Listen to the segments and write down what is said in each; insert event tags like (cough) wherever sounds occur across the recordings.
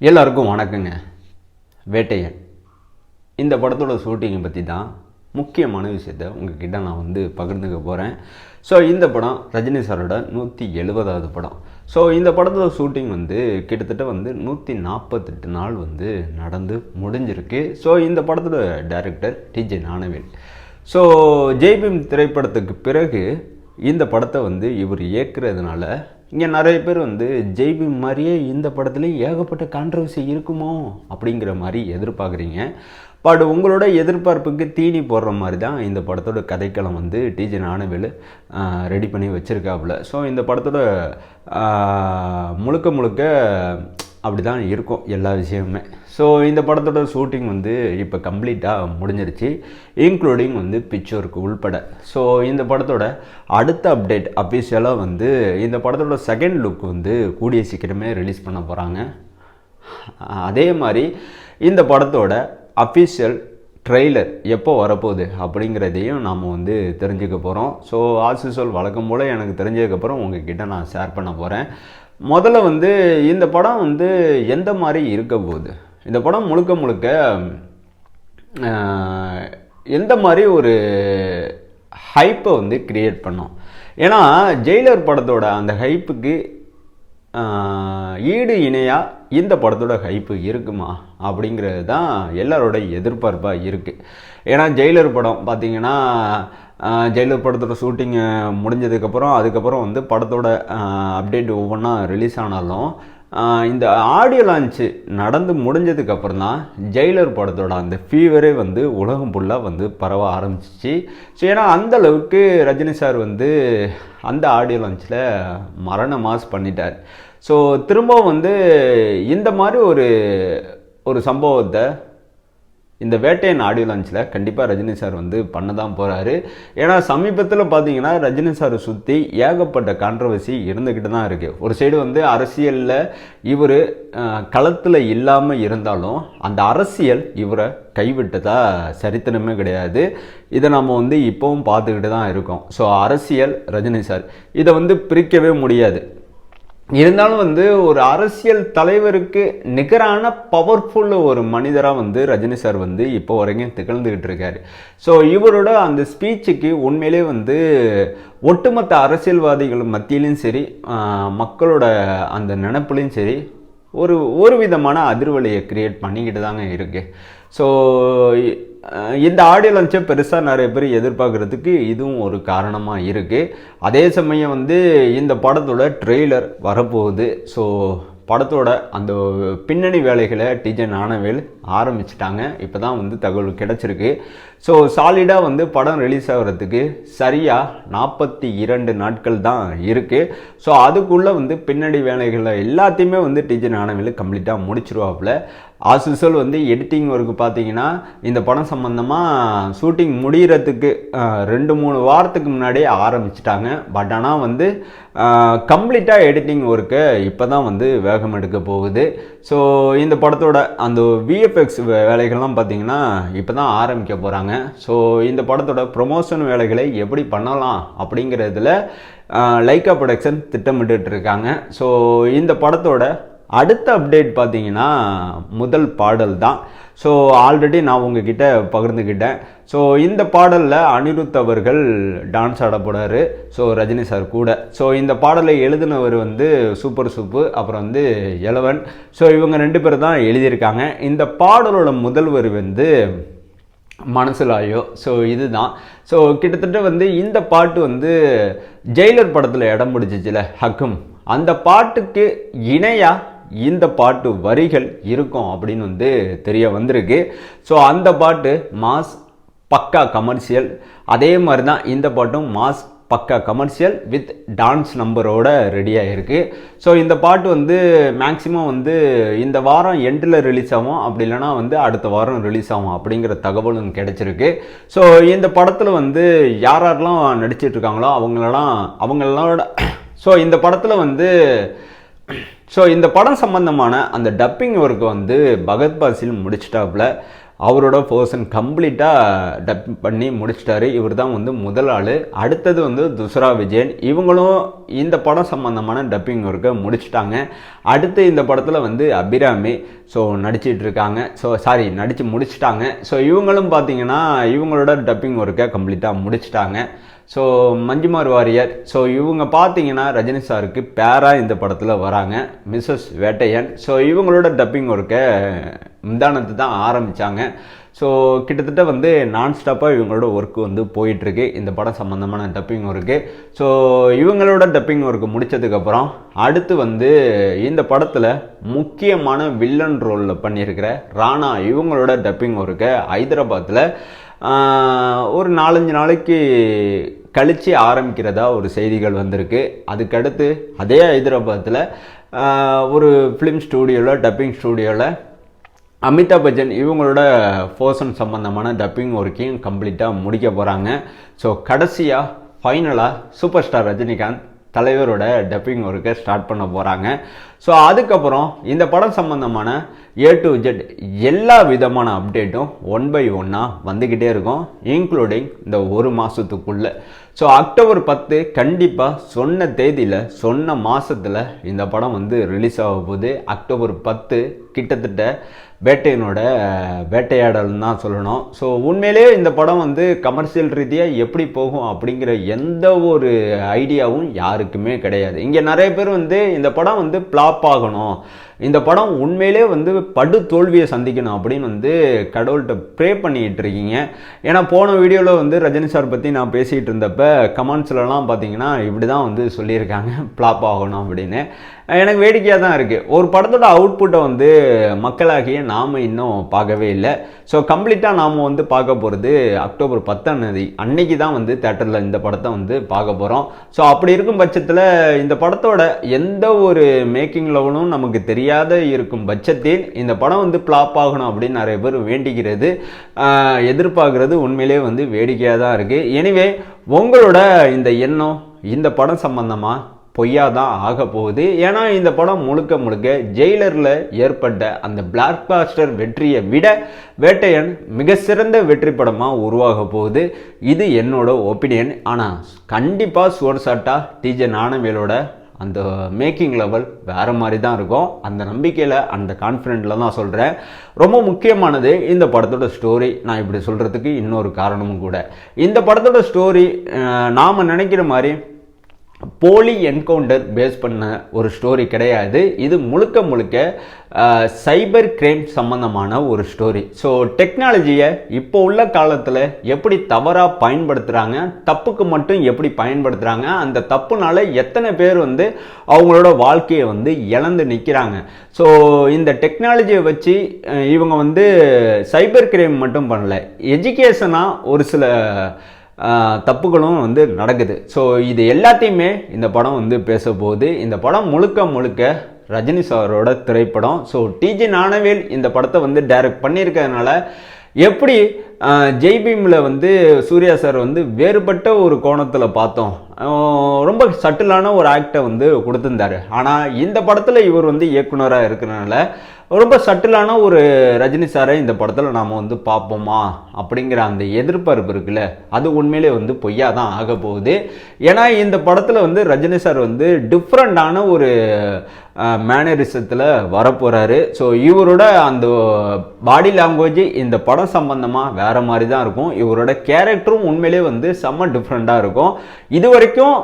எல்லாருக்கும் வணக்கங்க. வேட்டையன். இந்த படத்தோட ஷூட்டிங்கை பற்றி தான் முக்கியமான விஷயத்த உங்ககிட்ட நான் வந்து பகிர்ந்துக்க போகிறேன் ஸோ இந்த படம் ரஜினி சாரோட நூற்றி எழுபதாவது படம். ஸோ இந்த படத்தோட ஷூட்டிங் வந்து கிட்டத்தட்ட வந்து நூற்றி நாற்பத்தெட்டு நாள் வந்து நடந்து முடிஞ்சிருக்கு. ஸோ இந்த படத்தோட director TJ Gnanavel so Jai Bhim திரைப்படத்துக்கு பிறகு இந்த படத்தை வந்து இவர் இயக்குறதுனால இங்கே நிறைய பேர் வந்து ஜெய்பி மாதிரியே இந்த படத்துலேயும் ஏகப்பட்ட கான்ட்ரவர்சி இருக்குமோ அப்படிங்கிற மாதிரி எதிர்பார்க்குறீங்க. பட் உங்களோட எதிர்பார்ப்புக்கு தீனி போடுற மாதிரி தான் இந்த படத்தோட கதைக்களம் வந்து டிஜே நானவேலு ரெடி பண்ணி வச்சுருக்காப்புல. ஸோ இந்த படத்தோட முழுக்க முழுக்க அப்படி தான் இருக்கும் எல்லா விஷயமுமே. ஸோ இந்த படத்தோட ஷூட்டிங் வந்து இப்போ கம்ப்ளீட்டாக முடிஞ்சிருச்சு. இன்க்ளூடிங் வந்து பிக்சருக்கு உள்பட. ஸோ இந்த படத்தோட அடுத்த அப்டேட் அஃபிஷியலாக வந்து இந்த படத்தோட செகண்ட் லுக் வந்து கூடிய சீக்கிரமே ரிலீஸ் பண்ண போகிறாங்க அதே மாதிரி இந்த படத்தோட அஃபிஷியல் ட்ரெய்லர் எப்போ வரப்போகுது அப்படிங்கிறதையும் நாம் வந்து தெரிஞ்சுக்க போகிறோம் ஸோ ஆசிசோல் வழக்கம் போல் எனக்கு தெரிஞ்சதுக்கப்புறம் உங்ககிட்ட நான் ஷேர் பண்ண போகிறேன் முதல்ல வந்து இந்த படம் வந்து எந்த மாதிரி இருக்க போகுது? இந்த படம் முழுக்க முழுக்க எந்த மாதிரி ஒரு ஹைப்பை வந்து கிரியேட் பண்ணோம்? ஏன்னா ஜெயிலர் படத்தோட அந்த ஹைப்புக்கு ஈடு இணையாக இந்த படத்தோட ஹைப்பு இருக்குமா? அப்படிங்கிறது தான் எல்லாரோட எதிர்பார்ப்பாக இருக்குது ஏன்னா ஜெயிலர் படம் பார்த்தீங்கன்னா ஜெயிலர் படத்தோட ஷூட்டிங் முடிஞ்சதுக்கப்புறம் அதுக்கப்புறம் வந்து படத்தோட அப்டேட் ஒவ்வொன்றா ரிலீஸ் ஆனாலும் இந்த ஆடியோ லான்ச்சு நடந்து முடிஞ்சதுக்கப்புறம் தான் ஜெயிலர் படத்தோட அந்த ஃபீவரே வந்து உலகம் ஃபுல்லாக வந்து பரவ ஆரம்பிச்சிச்சு. ஸோ ஏன்னா அந்த அளவுக்கு ரஜினி சார் வந்து அந்த ஆடியோ லான்ச்சில் மரண மாஸ் பண்ணிட்டார். ஸோ திரும்பவும் வந்து இந்த மாதிரி ஒரு ஒரு சம்பவத்தை இந்த வேட்டையன் ஆடியோ லான்ச்சில் கண்டிப்பாக ரஜினி சார் வந்து பண்ண தான் போகிறாரு ஏன்னா சமீபத்தில் பார்த்தீங்கன்னா ரஜினி சாரை சுற்றி ஏகப்பட்ட கான்ட்ரவர்சி இருந்துக்கிட்டு தான் இருக்குது ஒரு சைடு வந்து அரசியலில் இவர் களத்தில் இல்லாமல் இருந்தாலும் அந்த அரசியல் இவரை கைவிட்டதா சரித்திரமே கிடையாது. இதை நம்ம வந்து இப்போவும் பார்த்துக்கிட்டு தான் இருக்கோம். ஸோ அரசியல் ரஜினி சார். இதை வந்து பிரிக்கவே முடியாது. இருந்தாலும் வந்து ஒரு அரசியல் தலைவருக்கு நிகரான பவர்ஃபுல் ஒரு மனிதராக வந்து ரஜினி சார் வந்து இப்போ வரைக்கும் திகழ்ந்துக்கிட்டு இருக்காரு. ஸோ இவரோட அந்த ஸ்பீச்சுக்கு உண்மையிலே வந்து ஒட்டுமொத்த அரசியல்வாதிகள் மத்தியிலையும் சரி மக்களோட அந்த நினப்புலையும் சரி ஒரு ஒரு விதமான அதிர்வலையை கிரியேட் பண்ணிக்கிட்டு தாங்க இருக்கு. ஸோ இந்த ஆடியோ லஞ்சை பெருசாக நிறைய பேர் எதிர்பார்க்குறதுக்கு இதுவும் ஒரு காரணமாக இருக்குது அதே சமயம் வந்து இந்த படத்தோட ட்ரெய்லர் வரப்போகுது. ஸோ படத்தோட அந்த பின்னணி வேலைகளை டிஜே ஞானவேல் ஆரம்பிச்சிட்டாங்க. இப்போ தான் வந்து தகவல் கிடச்சிருக்கு. ஸோ சாலிடாக வந்து படம் ரிலீஸ் ஆகிறதுக்கு சரியாக நாற்பத்தி இரண்டு நாட்கள் தான் இருக்குது ஸோ அதுக்குள்ளே வந்து பின்னணி வேலைகளை எல்லாத்தையுமே வந்து டிஜே ஞானவேல் கம்ப்ளீட்டாக முடிச்சிருவாப்புல. ஆஸ் வந்து எடிட்டிங் ஒர்க்கு பார்த்தீங்கன்னா இந்த படம் சம்மந்தமாக ஷூட்டிங் முடிகிறதுக்கு ரெண்டு மூணு வாரத்துக்கு முன்னாடியே ஆரம்பிச்சிட்டாங்க. பட் ஆனால் வந்து கம்ப்ளீட்டாக எடிட்டிங் ஒர்க்கை இப்போ தான் வந்து வேகம் எடுக்க போகுது. ஸோ இந்த படத்தோட அந்த விஎஃப்எக்ஸ் வேலைகள்லாம் பார்த்தீங்கன்னா இப்போ தான் ஆரம்பிக்க போகிறாங்க ஸோ இந்த படத்தோட ப்ரொமோஷன் வேலைகளை எப்படி பண்ணலாம் அப்படிங்கிறதுல லைக்கா ப்ரொடக்ஷன் திட்டமிட்டு இருக்காங்க. ஸோ இந்த படத்தோட அடுத்த அப்டேட் பார்த்தீங்கன்னா முதல் பாடல் தான். ஸோ ஆல்ரெடி நான் உங்ககிட்ட பகிர்ந்துக்கிட்டேன் ஸோ இந்த பாடலில் அனிருத் அவர்கள் டான்ஸ் ஆட போறாரு. ஸோ ரஜினி சார் கூட. ஸோ இந்த பாடலை எழுதினவர் வந்து சூப்பர் சூப்பு அப்புறம் வந்து எலவன் ஸோ இவங்க ரெண்டு பேர் தான் எழுதியிருக்காங்க. இந்த பாடலோட முதல்வர் வந்து மனசிலாயோ. ஸோ இதுதான். ஸோ கிட்டத்தட்ட வந்து இந்த பாட்டு வந்து ஜெயிலர் படத்தில் இடம் பிடிச்சிச்சில ஹக்கும். அந்த பாட்டுக்கு இணையாக இந்த பாட்டு வரிகள் இருக்கும் அப்படின்னு வந்து தெரிய வந்திருக்கு. ஸோ அந்த பாட்டு மாஸ் பக்கா கமர்ஷியல். அதே மாதிரி தான் இந்த பாட்டும் மாஸ் பக்கா கமர்ஷியல் வித் டான்ஸ் நம்பரோட ரெடியாக இருக்குது ஸோ இந்த பாட்டு வந்து மேக்ஸிமம் வந்து இந்த வாரம் எண்டில் ரிலீஸ் ஆகும். அப்படி இல்லைனா வந்து அடுத்த வாரம் ரிலீஸ் ஆகும் அப்படிங்கிற தகவலும் கிடச்சிருக்கு. ஸோ இந்த படத்தில் வந்து யார் யாரெல்லாம் நடிச்சிட்ருக்காங்களோ அவங்களெல்லாம் அவங்களோட (coughs) ஸோ இந்த படத்தில் வந்து ஸோ இந்த படம் சம்பந்தமான அந்த டப்பிங் ஒர்க் வந்து பகத் பாசில் முடிச்சிட்டாப்புல. அவரோட பர்சன் கம்ப்ளீட்டாக டப் பண்ணி முடிச்சிட்டாரு. இவர் தான் வந்து முதல் ஆள். அடுத்தது வந்து துசரா விஜயன். இவங்களும் இந்த படம் சம்மந்தமான டப்பிங் ஒர்க்கை முடிச்சிட்டாங்க. அடுத்து இந்த படத்தில் வந்து அபிராமி ஸோ நடிச்சிட்டு இருக்காங்க ஸோ சாரி நடித்து முடிச்சிட்டாங்க. ஸோ இவங்களும் பார்த்தீங்கன்னா இவங்களோட டப்பிங் ஒர்க்கை கம்ப்ளீட்டாக முடிச்சிட்டாங்க. So மஞ்சுமார் warrior. ஸோ இவங்க பார்த்தீங்கன்னா ரஜினி சாருக்கு பேராக இந்த படத்தில் வராங்க. மிஸ்ஸஸ் வேட்டையன். ஸோ இவங்களோட டப்பிங் ஒர்க்கை முந்தானத்து தான் ஆரம்பித்தாங்க ஸோ கிட்டத்தட்ட வந்து நான் ஸ்டாப்பாக இவங்களோட ஒர்க்கு வந்து போயிட்டுருக்கு. இந்த படம் சம்மந்தமான டப்பிங் ஒர்க்கு ஸோ இவங்களோட டப்பிங் ஒர்க்கு முடித்ததுக்கப்புறம் அடுத்து வந்து இந்த படத்தில் முக்கியமான வில்லன் ரோலில் பண்ணியிருக்கிற ராணா இவங்களோட டப்பிங் ஒர்க்கை ஹைதராபாத்தில் ஒரு நாலஞ்சு நாளைக்கு கழித்து ஆரம்பிக்கிறதா ஒரு செய்திகள் வந்திருக்கு. அதுக்கடுத்து அதே ஹைதராபாத்தில் ஒரு ஃபிலிம் ஸ்டூடியோவில் டப்பிங் ஸ்டூடியோவில் அமிதாப் பச்சன் இவங்களோட போர்ஷன் சம்மந்தமான டப்பிங் ஒர்க்கையும் கம்ப்ளீட்டாக முடிக்க போகிறாங்க ஸோ கடைசியாக ஃபைனலாக சூப்பர் ஸ்டார் ரஜினிகாந்த் தலைவரோட டப்பிங் ஒர்க்கை ஸ்டார்ட் பண்ண போகிறாங்க ஸோ அதுக்கப்புறம் இந்த படம் சம்மந்தமான ஏ டு ஜெட் எல்லா விதமான அப்டேட்டும் ஒன் பை ஒன்னாக வந்துக்கிட்டே இருக்கும் இன்க்ளூடிங் இந்த ஒரு மாதத்துக்குள்ளே ஸோ அக்டோபர் பத்து கண்டிப்பாக சொன்ன தேதியில் சொன்ன மாதத்தில் இந்த படம் வந்து ரிலீஸ் ஆக போகுது. அக்டோபர் பத்து கிட்டத்தட்ட வேட்டையனோட வேட்டையாடல்னு தான் சொல்லணும். ஸோ உண்மையிலேயே இந்த படம் வந்து கமர்ஷியல் ரீதியாக எப்படி போகும் அப்படிங்கிற எந்த ஒரு ஐடியாவும் யாருக்குமே கிடையாது. இங்கே நிறைய பேர் வந்து இந்த படம் வந்து ப்ளாப் ஆகணும். இந்த படம் உண்மையிலே வந்து படு தோல்வியை சந்திக்கணும் அப்படின்னு வந்து கடவுள்கிட்ட ப்ரே பண்ணிகிட்டு இருக்கீங்க. ஏன்னா போன வீடியோவில் வந்து ரஜினி சார் பற்றி நான் பேசிகிட்டு இருந்தப்ப கமெண்ட்ஸ்லலாம் பார்த்தீங்கன்னா இப்படி தான் வந்து சொல்லியிருக்காங்க ப்ளாப் ஆகணும் அப்படின்னு. எனக்கு வேடிக்கையாக தான் இருக்குது ஒரு படத்தோட அவுட்புட்டை வந்து மக்களாகிய நாம் இன்னும் பார்க்கவே இல்லை. ஸோ கம்ப்ளீட்டாக நாம் வந்து பார்க்க போகிறது அக்டோபர் பத்தாம் தேதி. அன்னைக்கு தான் வந்து தேட்டரில் இந்த படத்தை வந்து பார்க்க போகிறோம் ஸோ அப்படி இருக்கும் பட்சத்தில் இந்த படத்தோட எந்த ஒரு மேக்கிங் லெவலும் நமக்கு தெரியாத இருக்கும் பட்சத்தில் இந்த படம் வந்து ஃப்ளாப் ஆகணும் அப்படின்னு நிறைய பேர் வேண்டிக்கிறது எதிர்பார்க்குறது உண்மையிலே வந்து வேடிக்கையாக தான் இருக்குது எனிவே உங்களோட இந்த எண்ணம் இந்த படம் சம்பந்தமாக பொய்யா தான் ஆக போகுது? ஏன்னா இந்த படம் முழுக்க முழுக்க ஜெயிலரில் ஏற்பட்ட அந்த பிளாக் பாஸ்டர் வெற்றியை விட வேட்டையன் மிக சிறந்த வெற்றி படமாக உருவாக போகுது. இது என்னோட ஒப்பீனியன் ஆனால் கண்டிப்பாக சுவர் சாட்டா டிஜே நாணவேலோட அந்த மேக்கிங் லெவல் வேறு மாதிரி தான் இருக்கும். அந்த நம்பிக்கையில் அந்த கான்ஃபிடென்ட்டில் தான் சொல்கிறேன் ரொம்ப முக்கியமானது இந்த படத்தோட ஸ்டோரி நான் இப்படி சொல்கிறதுக்கு இன்னொரு காரணமும் கூட. இந்த படத்தோட ஸ்டோரி நாம் நினைக்கிற மாதிரி போலி என்கவுண்டர் பேஸ் பண்ண ஒரு ஸ்டோரி கிடையாது. இது முழுக்க முழுக்க சைபர் கிரைம் சம்மந்தமான ஒரு ஸ்டோரி ஸோ டெக்னாலஜியை இப்போ உள்ள காலத்தில் எப்படி தவறாக பயன்படுத்துகிறாங்க தப்புக்கு மட்டும் எப்படி பயன்படுத்துகிறாங்க அந்த தப்புனால எத்தனை பேர் வந்து அவங்களோட வாழ்க்கையை வந்து இழந்து நிற்கிறாங்க ஸோ இந்த டெக்னாலஜியை வச்சு இவங்க வந்து சைபர் கிரைம் மட்டும் பண்ணல. எஜுகேஷனாக ஒரு சில தப்புகளும் வந்து நடக்குது. ஸோ இது எல்லாத்தையுமே இந்த படம் வந்து பேச போகுது இந்த படம் முழுக்க முழுக்க ரஜினி சாரோட திரைப்படம். ஸோ டிஜி நானவேல் இந்த படத்தை வந்து டைரக்ட் பண்ணியிருக்கிறதுனால எப்படி ஜெய்பீமில் வந்து சூர்யா சார் வந்து வேறுபட்ட ஒரு கோணத்தில் பார்த்தோம். ரொம்ப சட்டிலான ஒரு ஆக்டை வந்து கொடுத்துருந்தாரு. ஆனால் இந்த படத்தில் இவர் வந்து இயக்குனராக இருக்கிறனால ரொம்ப சட்டிலான ஒரு ரஜினி சாரை இந்த படத்தில் நாம் வந்து பார்ப்போமா அப்படிங்கிற அந்த எதிர்பார்ப்பு இருக்குல்ல அது உண்மையிலே வந்து பொய்யா தான் ஆக போகுது. ஏன்னா இந்த படத்தில் வந்து ரஜினி சார் வந்து டிஃப்ரெண்டான ஒரு மேனரிசத்தில் வரப்போகிறாரு ஸோ இவரோட அந்த பாடி லாங்குவேஜ் இந்த படம் சம்பந்தமாக வேறு மாதிரி தான் இருக்கும். இவரோட கேரக்டரும் உண்மையிலே வந்து செம்ம டிஃப்ரெண்ட்டாக இருக்கும். இது வரைக்கும்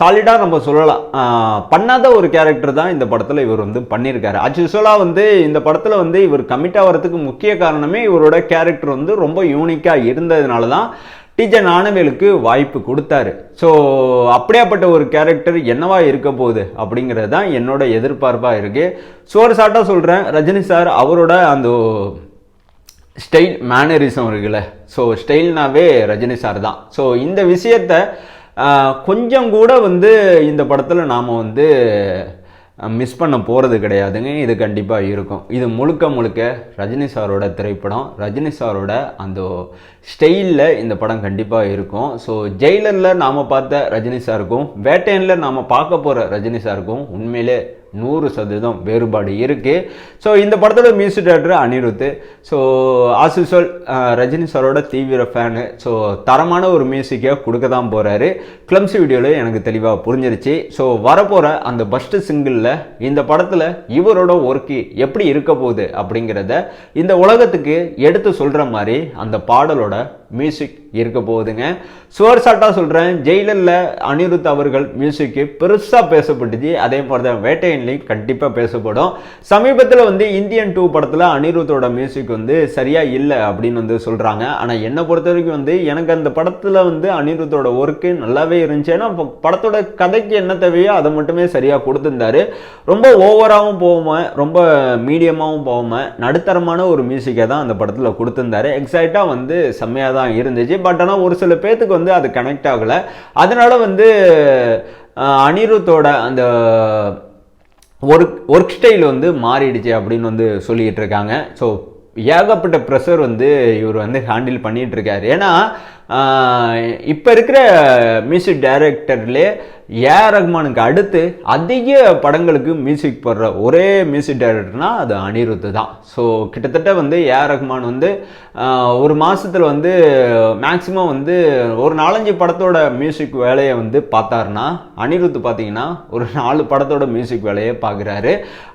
சாலிடாக நம்ம சொல்லலாம். பண்ணாத ஒரு கேரக்டர் தான் இந்த படத்தில் இவர் வந்து பண்ணியிருக்காரு. ஆக்சுவலாக வந்து இந்த படத்தில் வந்து இவர் கமிட் ஆகிறதுக்கு முக்கிய காரணமே இவரோட கேரக்டர் வந்து ரொம்ப யூனிக்காக இருந்ததுனால தான் டீச்சர் ஞானவேலுக்கு வாய்ப்பு கொடுத்தாரு. ஸோ அப்படியாப்பட்ட ஒரு கேரக்டர் என்னவா இருக்க போகுது அப்படிங்கிறது தான் என்னோட எதிர்பார்ப்பாக இருக்குது சோறு சாட்டாக சொல்கிறேன் ரஜினி சார் அவரோட அந்த ஸ்டைல் மேனரிசம் இருக்குல்ல. ஸோ ஸ்டைல்னாவே ரஜினி சார் தான். ஸோ இந்த விஷயத்த கொஞ்சம் கூட வந்து இந்த படத்தில் நாம் வந்து மிஸ் பண்ண போகிறது கிடையாதுங்க. இது கண்டிப்பாக இருக்கும். இது முழுக்க முழுக்க ரஜினி சாரோட திரைப்படம். ரஜினி சாரோட அந்த ஸ்டைலில் இந்த படம் கண்டிப்பாக இருக்கும். ஸோ ஜெயிலரில் நாம் பார்த்த ரஜினி சாருக்கும் வேட்டையனில் நாம் பார்க்க போகிற ரஜினி சாருக்கும் உண்மையிலே நூறு சதவீதம் வேறுபாடு இருக்குது ஸோ இந்த படத்தோட music director Anirudh. So as usual Rajini சாரோட தீவிர ஃபேனு ஸோ தரமான ஒரு மியூசிக்கை கொடுக்க தான் போகிறாரு கிளம்ஸ் வீடியோவில் எனக்கு தெளிவாக புரிஞ்சிருச்சு. ஸோ வரப்போகிற அந்த ஃபஸ்ட்டு சிங்கிளில் இந்த படத்தில் இவரோட ஒர்க்கு எப்படி இருக்க போகுது அப்படிங்கிறத இந்த உலகத்துக்கு எடுத்து சொல்கிற மாதிரி அந்த பாடலோட மியூசிக் இருக்க போகுதுங்க. சுவர் சாட்டாக சொல்கிறேன் ஜெயிலரில் அனிருத் அவர்கள் மியூசிக்கு பெருசாக பேசப்பட்டுச்சு. அதே மாதிரி தான் வேட்டையன்லையும் கண்டிப்பாக பேசப்படும். சமீபத்தில் வந்து இந்தியன் டூ படத்தில் அனிருத்தோட மியூசிக் வந்து சரியாக இல்லை அப்படின்னு வந்து சொல்கிறாங்க ஆனால் என்னை பொறுத்த வரைக்கும் வந்து எனக்கு அந்த படத்தில் வந்து அனிருத்தோட ஒர்க்கு நல்லாவே இருந்துச்சு. ஏன்னா படத்தோட கதைக்கு என்ன தேவையோ அதை மட்டுமே சரியாக கொடுத்துருந்தாரு. ரொம்ப ஓவராகவும் போகாமல் ரொம்ப மீடியமாகவும் போகாமல் நடுத்தரமான ஒரு மியூசிக்கை தான் அந்த படத்தில் கொடுத்துருந்தாரு. எக்ஸைட்டாக வந்து செம்மையாக தான் தான் இருந்துச்சு. பட் ஆனால் ஒரு சில பேர்த்துக்கு வந்து அது கனெக்ட் ஆகலை. அதனால் வந்து அனிருத்தோட அந்த ஒர்க் ஒர்க் ஸ்டைல் வந்து மாறிடுச்சு அப்படின்னு வந்து சொல்லிகிட்டு இருக்காங்க. ஸோ ஏகப்பட்ட ப்ரெஷர் வந்து இவர் வந்து ஹேண்டில் பண்ணிட்டு இருக்காரு. ஏன்னா இப்போ இருக்கிற மியூசிக் டைரக்டர்லே ஏஆர் ரஹ்மானுக்கு அடுத்து அதிக படங்களுக்கு மியூசிக் போடுற ஒரே மியூசிக் டைரக்டர்னால் அது அனிருத் தான். ஸோ கிட்டத்தட்ட வந்து ஏஆர் ரஹ்மான் வந்து ஒரு மாதத்தில் வந்து மேக்ஸிமம் வந்து ஒரு நாலஞ்சு படத்தோட மியூசிக் வேலையை வந்து பார்த்தாருன்னா அனிருத் பார்த்தீங்கன்னா ஒரு நாலு படத்தோட மியூசிக் வேலையை பார்க்குறாரு.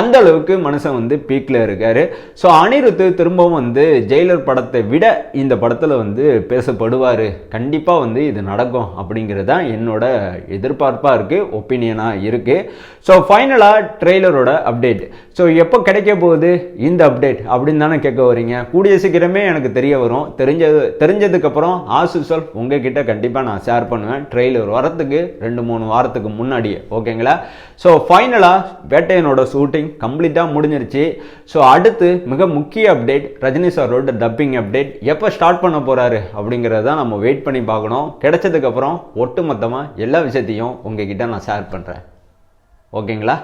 அந்த அளவுக்கு மனுஷன் வந்து பீக்கில் இருக்கார். ஸோ அனிருத் திரும்பவும் வந்து ஜெயிலர் படத்தை விட இந்த படத்தில் வந்து பேசப்படுவார். கண்டிப்பாக வந்து இது நடக்கும். அப்படிங்கிறது தான் என்னோட எதிர்பார்ப்பாக இருக்குது ஒப்பீனியனாக இருக்குது ஸோ ஃபைனலாக ட்ரெய்லரோட அப்டேட் ஸோ எப்போ கிடைக்க போகுது? இந்த அப்டேட் அப்படின்னு தானே கேட்க வரீங்க கூடிய சீக்கிரமே எனக்கு தெரிய வரும். தெரிஞ்சது தெரிஞ்சதுக்கப்புறம் ஆசுசல் உங்ககிட்ட கண்டிப்பாக நான் ஷேர் பண்ணுவேன். ட்ரெய்லர் வரத்துக்கு ரெண்டு மூணு வாரத்துக்கு முன்னாடியே. ஓகேங்களா ஸோ ஃபைனலாக வேட்டையனோட ஷூட்டிங் கம்ப்ளீட்டாக முடிஞ்சிருச்சு. ஸோ அடுத்து மிக முக்கிய அப்டேட் ரஜினி சாரோட டப்பிங் அப்டேட் எப்போ ஸ்டார்ட் பண்ண போகிறாரு அப்படிங்கிறத நம்ம வெயிட் பண்ணி பார்க்கணும். கிடைச்சதுக்கப்புறம் ஒட்டுமொத்தமாக எல்லா விஷயத்தையும் உங்ககிட்ட நான் ஷேர் பண்ணுறேன் ஓகேங்களா